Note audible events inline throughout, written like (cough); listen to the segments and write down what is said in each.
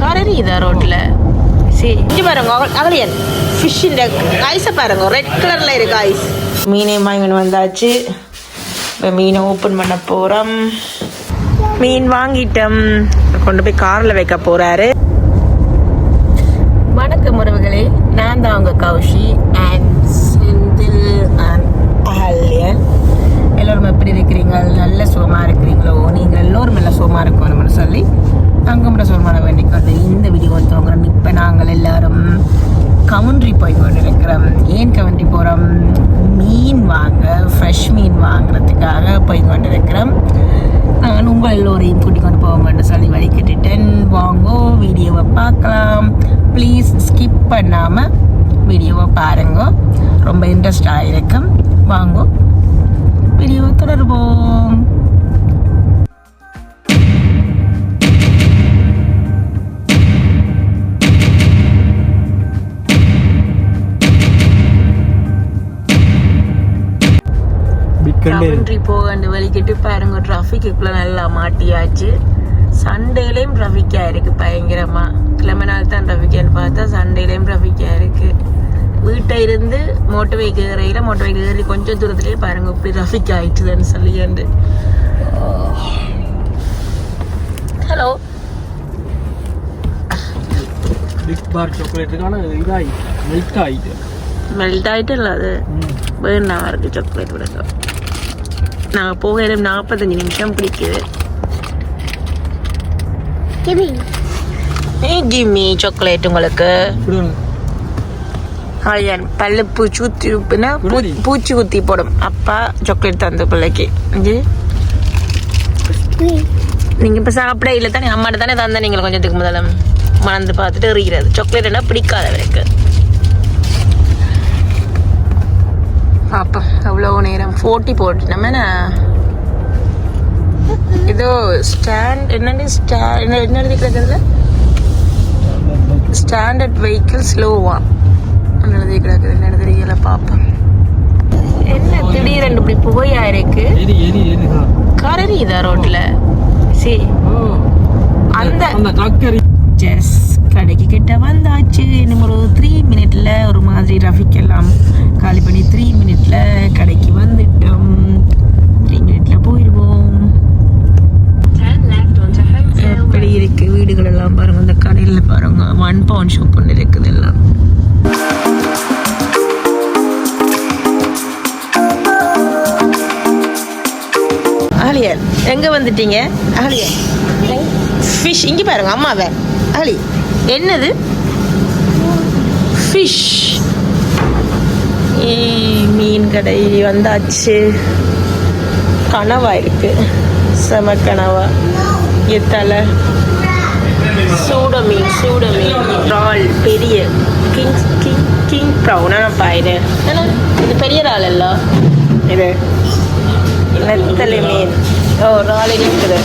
கரடி இதா ரோட்ல சரி இங்க பாருங்க அகலியன். ஃபிஷ் இந்த ஐஸை பாருங்க ரெட் கலர்ல இருக்கு ஐஸ் மீனை வாங்கிட்டு வந்தாச்சு. இப்போ மீனை ஓப்பன் பண்ண போறோம். மீன் வாங்கிட்டோம். கொண்டு போய் கார்ல வைக்க போறாரு. வணக்கம் உறவுகளே நான் தான் உங்க கௌஷி அண்ட் எப்படி இருக்கிறீங்க நல்ல சுகமாக இருக்கிறீங்களோ? நீங்கள் எல்லோரும் நல்ல சுகமா இருக்கணும்னு சொல்லி அங்கம்ட சுகமான வேண்டிக்கிறது இந்த வீடியோ ஒருத்தவங்க இப்போ நாங்கள் எல்லாரும் கவுண்ட்ரி போய் கொண்டு இருக்கிறோம் ஏன் கவுண்ட்ரி போகிறோம் மீன் வாங்க ஃப்ரெஷ் மீன் வாங்குறதுக்காக போய் கொண்டு இருக்கிறோம் நான் உங்கள் எல்லோரையும் கூட்டிக் கொண்டு போவோம்னு சொல்லி வழி கேட்டுட்டேன். வாங்கோ வீடியோவை பார்க்கலாம். ப்ளீஸ் ஸ்கிப் பண்ணாமல் வீடியோவை பாருங்க. ரொம்ப இன்ட்ரெஸ்டாக இருக்கும். வாங்கோ. வீடியோவை தொடர்வோம் கவுண்ட்ரி போகண்டு வலிக்கிட்டு பாருங்க டிராஃபிக்குள்ள நல்லா மாட்டியாச்சு சண்டேலையும் டிராஃபிக்கா இருக்கு பயங்கரமா கிழமை நாள் தான் டிராஃபிக்கான்னு பார்த்தா சண்டேலையும் டிராஃபிக்கா இருக்கு வீட்டை இருந்து மோட்டர் வெஹிக்கிள் ஏறையில மோட்டர் வெஹிக்கிள் ஏறி கொஞ்சம் தூரத்துலயே பாருங்க இப்படி டிராஃபிக் ஆயிடுச்சுன்னு சொல்லியாண்டு ஹலோ பிக் பார் சாக்லேட்டுக்கான இதாகி மெல்ட் ஆகிட்டு மெல்ட் ஆயிட்டு இல்லை அது வேணாம் இருக்கு சாக்லேட் விடுங்க நாங்கள் போக நாற்பத்தஞ்சு நிமிஷம் பிடிக்குது. கிம்மி சாக்லேட் உங்களுக்கு. ஹாயன் பல்லு பூச்சி குத்தி உப்புனா. பூச்சி குத்தி போடும். அப்பா சாக்லேட் தந்த பிள்ளைக்கு. இது நீங்க இப்ப சாப்பிட இல்லை தானே அம்மாட்ட தானே தந்த நீங்கள் கொஞ்சத்துக்கு முதல்ல. மணந்து பார்த்துட்டு எறிகிறது சாக்லேட் என்ன பிடிக்காது அவருக்கு. பாப்பா எவ்வளோ நேரம். ஃபோர்ட்டி போட்டு நம்ம என்ன? ஏதோ ஸ்டாண்ட் என்னன்னு ஸ்டா என்ன என்ன எழுதி கிடக்குதுல ஸ்டாண்டர்ட் வெஹிக்கிள் ஸ்லோவா எழுதி கிடக்குது. என்ன தெரியல பாப்போம் என்ன திடீரென்று இப்படி புகையா இருக்கு. கரடி இதா ரோட்ல? சரி ஓ அந்த ஜெஸ் கடைக்கு கிட்ட வந்தாச்சு. இன்னும் ஒரு த்ரீ மினிட்ல ஒரு மாதிரி ரஃபிக் எல்லாம் காலி பண்ணி த்ரீ மினிட்ல கடைக்கு வந்துட்டோம். த்ரீ மினிட்ல போயிடுவோம் எப்படி இருக்கு? வீடுகள் எல்லாம் பாருங்க. இந்த கடையில பாருங்க. ஒன் பவுண்ட் ஷாப் ஒன்று இருக்குது எல்லாம். ஆலியர் எங்க வந்துட்டீங்க? ஆலியர் ஃபிஷ் இங்க பாருங்க அம்மாவை. ஆலி என்னது? ஃபிஷ் மீன் கடை வந்தாச்சு. கனவா இருக்கு. செம கனவா. எத்தலை சூட மீன் சூட மீன். இறால் பெரிய கிங் கிங் கிங் ப்ரௌனா இது? என்ன? இது பெரிய இறால் அல்ல? இது நெத்தலை மீன் ஓ இறால் இருக்குது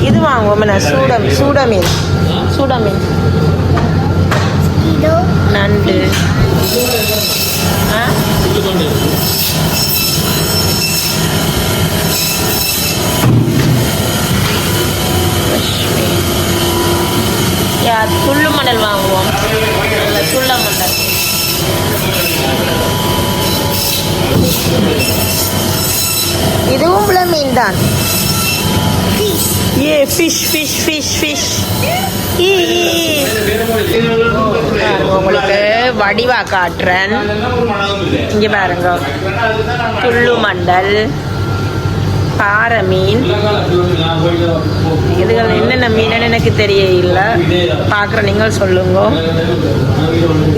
இது வாங்குவோம் நான் சூட சூட மீன் சூட மீன் நண்டு. ஆ? யா துள்ளு மணல் வாங்குவோம். துள்ள மணல். இதுவும் உள்ள மீன் தான் a fish fish fish fish உங்களுக்கு வடிவா காட்டுறேன். இங்க பாருங்க. துள்ளு மண்டல் பாறை மீன். இதுகள் என்னென்ன மீன் எனக்கு தெரிய இல்லை பார்க்குற நீங்கள் சொல்லுங்க.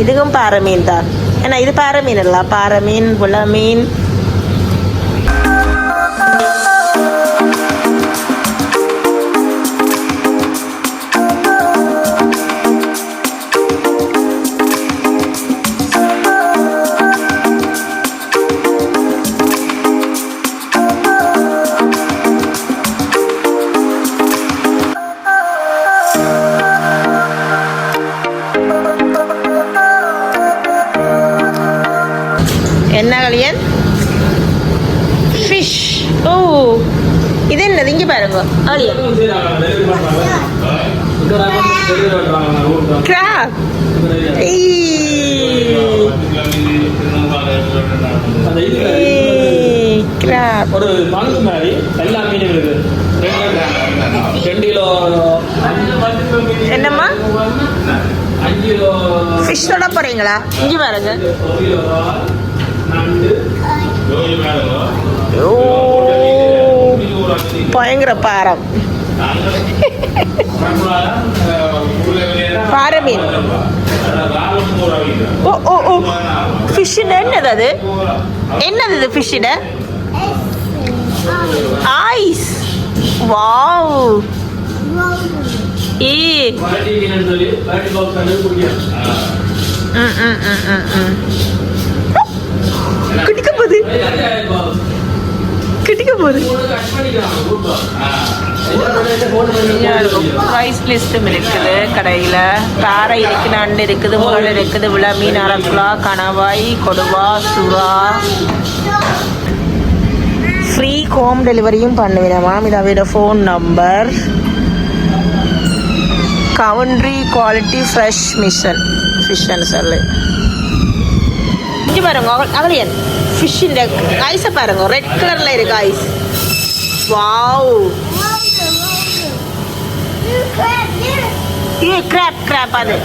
இதுவும் பாறை மீன் தான் ஏன்னா இது பாறை மீன் இல்லை பாறை மீன் புல மீன் ஒரு பங்கு மாதிரி எல்லா மீனும் இருக்கு. ரெண்டு கிலோ என்னம்மா? அஞ்சு கிலோ ஃபிஷ் தொட போறீங்களா? இங்கே பாருங்க. பயங்கர பாரம். பாறை மீன் ஓ ஓ. ஓ ஃபிஷ்ஷுட என்னது அது? என்னது இது ஃபிஷ்ஷுட ஐஸ் வாவ் ஏ. குடிக்க போகுது. கிட்டிக்க போகுது. ப்ரைஸ் லிஸ்ட்டும் இருக்குது. கடையில் பாறை இருக்குது நண்டு இருக்குது முரல் இருக்குது விள மீன் அரக்குலா கணவாய் கொடுவா சுறா. ஃப்ரீ ஹோம் டெலிவரியும் பண்ணுவேன். மேம் இதை விட phone number country quality fresh mission ஃபிஷ்ஷன் சொல்லு. இங்கே பாருங்க அகலியன் ஃபிஷ்ஷிൻ്റെ ஐஸை பாருங்க ரெட் கலரில் இருக்கு ice wow a crab crab அது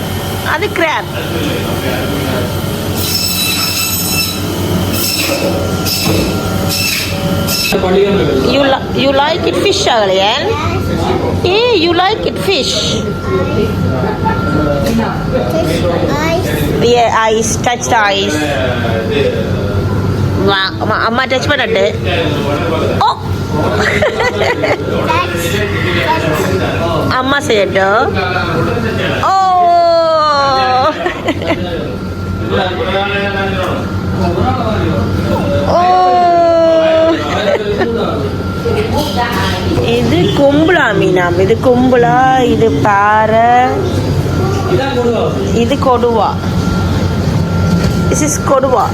அது crab you you like it fish Ahalyan a you like it fish a ice touch the ice வா அம்மா அம்மா டச் பண்ணட்டு ஓ அம்மா செய்யட்டும் ஓ ஓ இது கும்பலா மீனாம் இது கும்பலா இது பாறை இது கொடுவா இஸ் இஸ் கொடுவா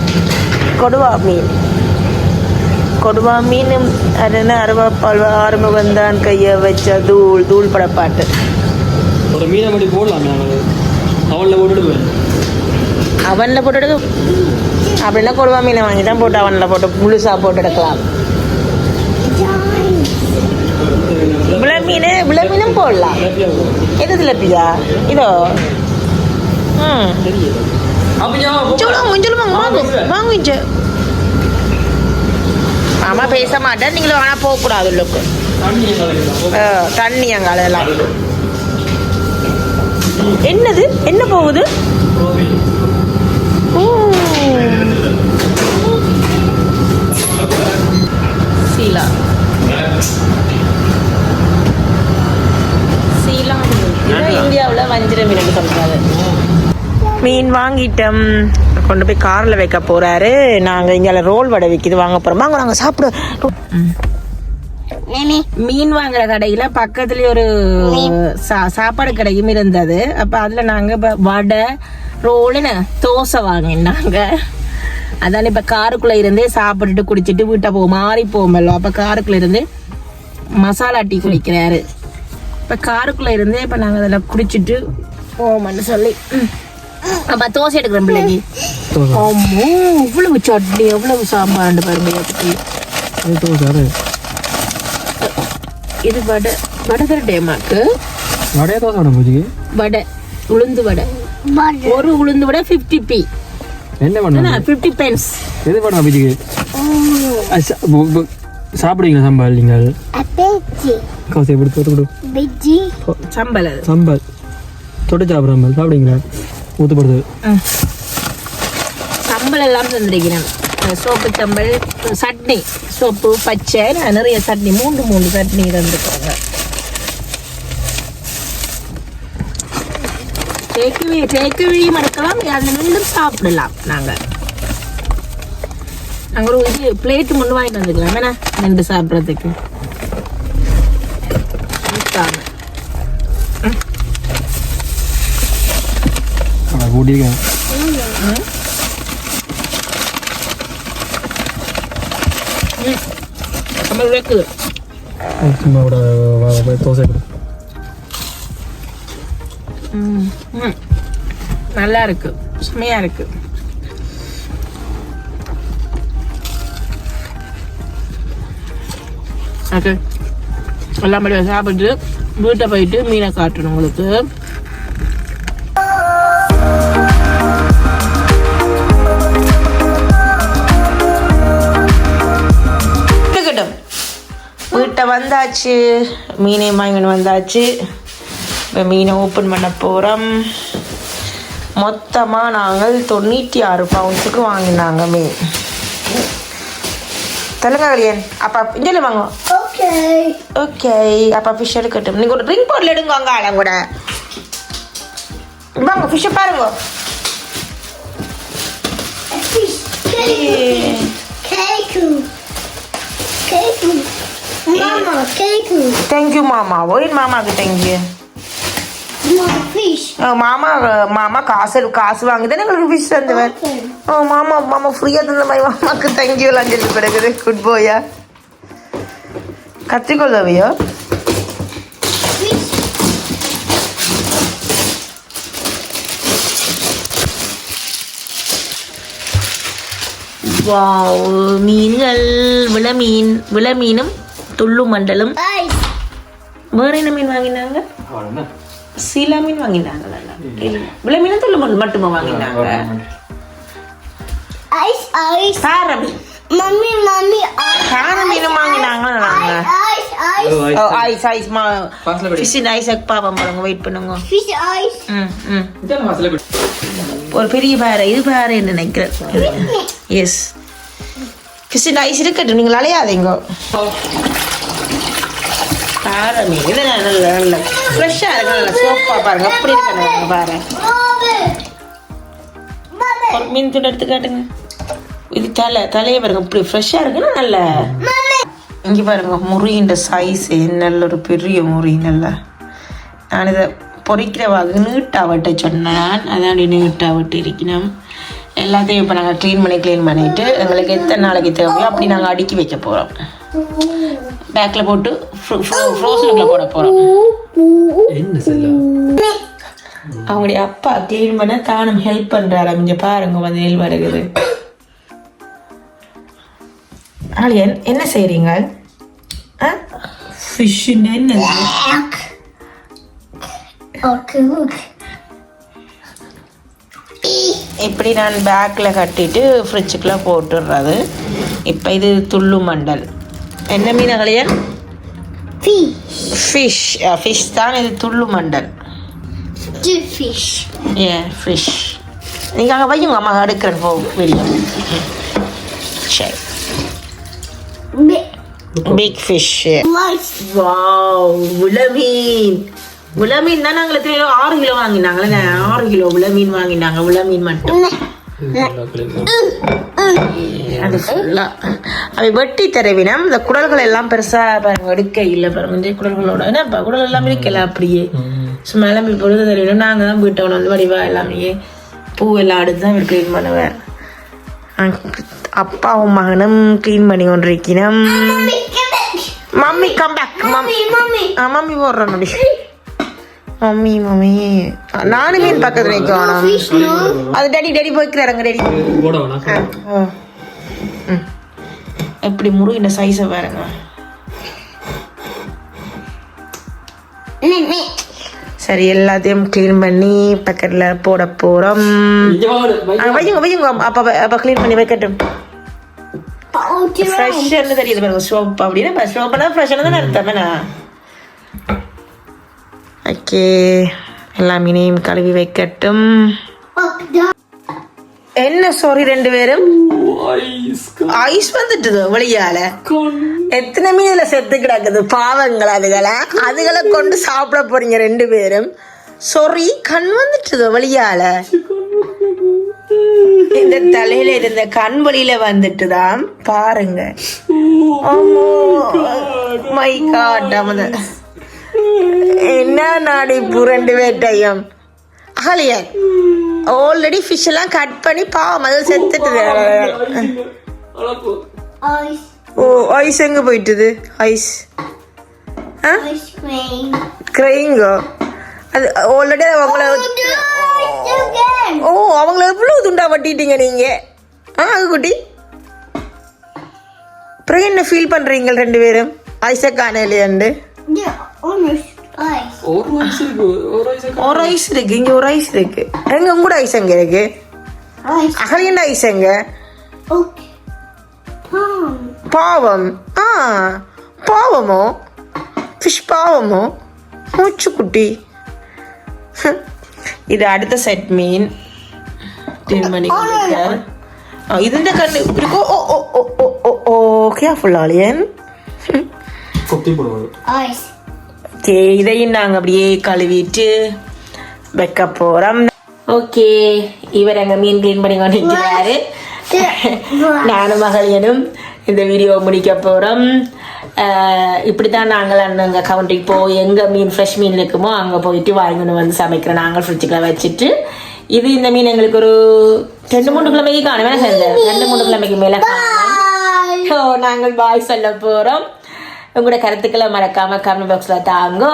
கொடுவா மீன் கொடுவா மீன் அதுன்னு அருவா பல்வ ஆறுமுகம் தான் கையை வச்ச தூள் தூள் படப்பாட்டு ஒரு மீனை மட்டும் போடலாம் அவளில் போட்டுட்டு அவனில் போட்டு எடுக்க அப்படின்னா கொடுவா மீனை வாங்கி தான் போட்டு அவனில் போட்டு முழுசா போட்டு எடுக்கலாம் விள மீன் விள மீனும் போடலாம் எது திலப்பியா இதோ ம் சொல்லுவாங்க சொல்லுவாங்க வாங்க வாங்க ஆமா பேச மாட்டேன் நீங்களும் ஆனால் போகக்கூடாது உள்ளுக்கு தண்ணி அங்கே அதெல்லாம் என்னது என்ன போகுது ஓ சீலா சீலா இந்தியாவில் வஞ்சிர மீன் சொல்றாரு மீன் வாங்கிட்டோம். கொண்டு போய் காரில் வைக்க போறாரு. நாங்கள் இங்கே ரோல் வடை விற்கிது வாங்க போகிறோம் வாங்க நாங்கள் சாப்பிட மீன் வாங்குற கடையில பக்கத்துலயே ஒரு சாப்பாடு கடையும் இருந்தது. அப்ப அதுல நாங்க வடை ரோலுன்னு தோசை வாங்கினாங்க. அதான் இப்ப காருக்குள்ள இருந்தே சாப்பிட்டுட்டு குடிச்சிட்டு வீட்டை போ மாறி போமല്ലോ அப்ப காருக்குள்ள இருந்து மசாலா டீ குடிக்கிறாரு. இப்ப காருக்குள்ள இருந்தே இப்ப நாங்க அதில் குடிச்சிட்டு போவோம்னு சொல்லி. அப்ப தோசை எடுக்கிறோம் பிள்ளைக்கு. ஆமா இவ்வளவு சட்னி எவ்வளவு சாம்பார் பாருங்க எப்படி இது வடை வடை தரட்டேமாக்கு வடையா தோசை விட போச்சுக்கு வடை உளுந்து வடை. ஒரு உளுந்து வடை ஃபிஃப்டி பி என்ன பண்ண ஃபிஃப்டி பென்ஸ் எது பண்ண போச்சுக்கு சாப்பிடுவீங்களா சாம்பார் நீங்கள்? கவசை எப்படி தொட்டு கொடு. சம்பல் அது. சாம்பார் தொட்டு சாப்பிட்றாமல் சாப்பிடுவீங்களா? ஊற்றுப்படுது சம்பல் எல்லாம் தந்திருக்கிறேன். சோப்பு சம்பல் சட்னி. சோப்பு பச்சை நிறைய சட்னி மூன்று மூன்று சட்னி தந்துருக்காங்க. டேக்குவே டேக்குவேயும் எடுக்கலாம் அதில் மீண்டும் சாப்பிடலாம் நாங்கள் நாங்கள் ஒரு இது பிளேட்டு முன்னு வாங்கிட்டு வந்துக்கலாம். வேணா நின்று சாப்பிட்றதுக்கு. நம்ம இருக்குது சும்மா கூட தோசை. நல்லா இருக்கு. செமையா இருக்கு. ஓகே. எல்லாம் சாப்பிட்டு வீட்டை போயிட்டு மீனை காட்டணும் உங்களுக்கு. வந்தாச்சு. மீனை வாங்கிட்டு வந்தாச்சு. இப்போ மீனை ஓப்பன் பண்ண போகிறோம் மொத்தமாக நாங்கள் தொண்ணூற்றி ஆறு பவுண்ட்ஸுக்கு வாங்கினாங்க மீன். தெலுங்கா கல்யாண். அப்பா இங்கே வாங்க. Okay. ஓகே அப்பா ஃபிஷ் எடுக்கட்டும். நீங்கள் ஒரு ட்ரிங்க் பாட்டில் எடுங்க அங்கே ஆளம் கூட. வாங்க ஃபிஷ்ஷை பாருங்க. தேங்க்யூ மாமா ஓயின் மாமாவுக்கு தேங்க்யூ Mama, fish. மாமா மாமா காசு காசு வாங்கி தானே எங்களுக்கு ஃபிஷ் Okay. ஓ மாமா மாமா ஃப்ரீயாக தந்த மாதிரி மாமாக்கு தேங்க்யூ எல்லாம் சொல்லி கிடக்குது குட் போயா. வாவ் மீன்கள் விளமீன் விளமீனும் துள்ளு மண்டலும் Ice. வேற என்ன மீன் வாங்கினாங்க? சீலா மீன் வாங்கினாங்களா விளமீனும் துள்ளு மண்டல் மட்டுமா வாங்கினாங்க? Ice, ice. பாறை மீன். Mommy, mommy, ice. பாறை மீனும் வாங்கினாங்களா நாங்க Ice, ice. Oh ice ice மா ஃபிஷ் ஐஸ் பாப்பா பாருங்க வெயிட் பண்ணுங்க. Fish, ice. ம் ம். ஒரு பெரிய பாறை இது பாறைன்னு நினைக்கிறேன்? எஸ் ஃபிஷ் ஐஸ் இருக்கட்டும் நீங்கள் அலையாதீங்க. பாறை மீன் இது நல்ல நல்ல ஃப்ரெஷ்ஷாக இருக்கு நல்ல சோப்பாக பாருங்க. அப்படி இருக்கணும் பாரு. ஒரு மீன் துண்டு எடுத்து காட்டுங்க. இது தலை தலையை பாருங்க இப்படி ஃப்ரெஷ்ஷாக இருக்குன்னா நல்ல. இங்கே பாருங்க முறியின் சைஸ் நல்ல ஒரு பெரிய முறி நல்ல. நான் இதை பொறிக்கிறவாக நீட்டாக வெட்ட சொன்னேன். அதான் நீட்டாக வெட்டி இருக்கணும் எல்லாத்தையும் இப்போ நாங்கள் க்ளீன் பண்ணி க்ளீன் பண்ணிவிட்டு எங்களுக்கு எத்தனை நாளைக்கு தேவையோ அப்படி நாங்கள் அடுக்கி வைக்க போகிறோம் பேக்கில் போட்டு ஃப்ரோசனுக்குள்ள போட போகிறோம் என்ன செல்ல அவங்களுடைய அப்பா க்ளீன் பண்ண தானும் ஹெல்ப் பண்ணுறாரு இங்கே பாருங்க வந்து நெல் வருகுது. ஆலியன் என்ன செய்கிறீங்க ஆ? ஃபிஷ்ஷுன்னு look. இப்படி நான் பேக்கில் கட்டிட்டு ஃப்ரிட்ஜுக்குள்ளே போட்டுடுறது. இப்போ இது துள்ளு மண்டல். என்ன மீன் Fish. ஃபிஷ் ஃபிஷ் தான். இது துள்ளு மண்டல். Fish. ஏ ஃபிஷ் நீங்கள் அங்கே வையுங்க. அம்மா எடுக்கிறேன் போ வெளியே. சரி. Big fish. வாவ் உளமீன் உளமீன் தான் நாங்கள் எத்தனை கிலோ ஆறு கிலோ வாங்கினாங்களே. ஆறு கிலோ உளமீன் வாங்கினாங்க. உளமீன் மட்டும். அது ஃபுல்லா அவை வெட்டி தரவினம் இந்த குடல்கள் எல்லாம் பெருசா பாருங்க எடுக்க இல்லை பாருங்க. இந்த குடல்களோட. என்னப்பா குடல் எல்லாம் இருக்கல அப்படியே. சும்மா எல்லாம் பொழுது தரவிடும் நாங்க தான் வீட்டை வந்து வடிவா எல்லாமே. பூ எல்லாம் எடுத்து தான் க்ளீன் பண்ணுவேன். அப்பாவும் மகனும் க்ளீன் பண்ணி கொண்டிருக்கணும். Mommy, come back. Mummy come back mummy. Mummy. போடுறேன் மம்மி மம்மி. நானும் மீன் பக்கத்துல no. அது டேடி டேடி போய்க்கிறாருங்க டேடி. எப்படி முருகின சைஸை பாருங்க. சரி எல்லாத்தையும் க்ளீன் பண்ணி பக்கெட்ல போட போறோம். வையுங்க வையுங்க அப்ப அப்ப க்ளீன் பண்ணி வைக்கட்டும். Oh, dear. ஃப்ரெஷ்ஷானு தெரியுது பாருங்க சோப் அப்படின்னா சோப்னா ஃப்ரெஷ்ஷானு தானே அர்த்தம் என்ன ஓகே. எல்லா மீனையும் கழுவி வைக்கட்டும். என்ன சாரி ரெண்டு பேரும்? ஐஸ் வந்துட்டுது வெளியால. எத்தனை மீன்ல செத்து கிடக்குது? பாவங்கள் அதுகளை? அதுகளை கொண்டு சாப்பிட போறீங்க ரெண்டு பேரும். சொறி கண் வந்துட்டுது வெளியால. இந்த தலையில இருந்த கண் வழியில வந்துட்டுதான் பாருங்க. மை காட் அமத. என்ன நடிப்பு ரெண்டு பேர்ட்டையும் அகலியன் ஆல்ரெடி ஃபிஷ் எல்லாம் கட் பண்ணி பாவம் அது செத்துட்டு. ஓ ஐஸ் எங்க போயிட்டுது ஐஸ். கிரைங்கோ அது ஆல்ரெடி அவங்கள Oh. ஓ அவங்கள எவ்வளோ துண்டா வட்டிட்டீங்க நீங்க ஆ குட்டி அப்புறம் என்ன ஃபீல் பண்றீங்க ரெண்டு பேரும் almost ice. ஒரு வயசு இருக்கு ஒரு வயசு ஒரு ஐஸ் இருக்கு இங்க ஒரு ஐஸ் இருக்கு எங்க உங்களோட ஐஸ் எங்க இருக்கு Ice. அகலியண்ட ஐஸ் எங்க Okay. Palm. பாவம் ஆ பாவமோ ஃபிஷ் பாவமோ மூச்சு குட்டி ഇത് അടുത്ത സെറ്റ് മീൻ തീരുമാനിക്കുന്നത് ആ ഇതിന്റെ കണ്ണ് ഇവർക്ക് ഓ ഓ ഓ ഓ ഓ ഓ കെയർഫുൾ ആളിയൻ கொத்தி போடுவாங்க Ice. ஓகே இதையும் நாங்கள் அப்படியே கழுவிட்டு வைக்க போகிறோம் ஓகே இவர் எங்கள் மீன் க்ளீன் பண்ணி கொண்டு இருக்கிறாரு நானும் மகளியனும் இந்த வீடியோ முடிக்க போகிறோம் இப்படி தான் நாங்கள் அங்கே கவுண்டிக்கு போய் எங்கே மீன் ஃப்ரெஷ் மீன் இருக்குமோ அங்கே போயிட்டு வாங்கிட்டு வந்து சமைக்கிறோம். நாங்கள் ஃப்ரிட்ஜுக்குள்ள வச்சுட்டு. இது இந்த மீன் எங்களுக்கு ஒரு ரெண்டு மூணு கிழமைக்கு காணும். வேணா சேர்ந்து ரெண்டு மூணு கிழமைக்கு மேலே காணும். நாங்கள் பாய் சொல்ல போகிறோம் உங்களோட கருத்துக்களை மறக்காம கமெண்ட் பாக்ஸில் தாங்கோ.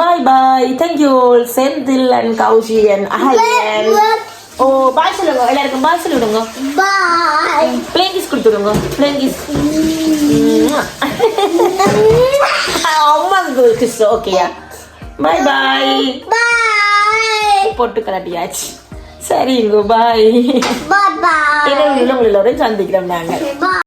Bye bye thank you Senthil and Kaushi and Ahalyan oh bye சொல்லுங்க. எல்லாருக்கும் பாய் சொல்லிவிடுங்க. Bye. பிளேன் கிஸ் கொடுத்துடுங்க. பிளேன் கிஸ் (laughs) அம்மாவுக்கு கிஸ் ஓகேயா பாய் பாய் Bye. போட்டு கலட்டியாச்சு. சரிங்க பாய் bye. இரவு உங்களை சந்திக்கிறோம் நாங்கள்.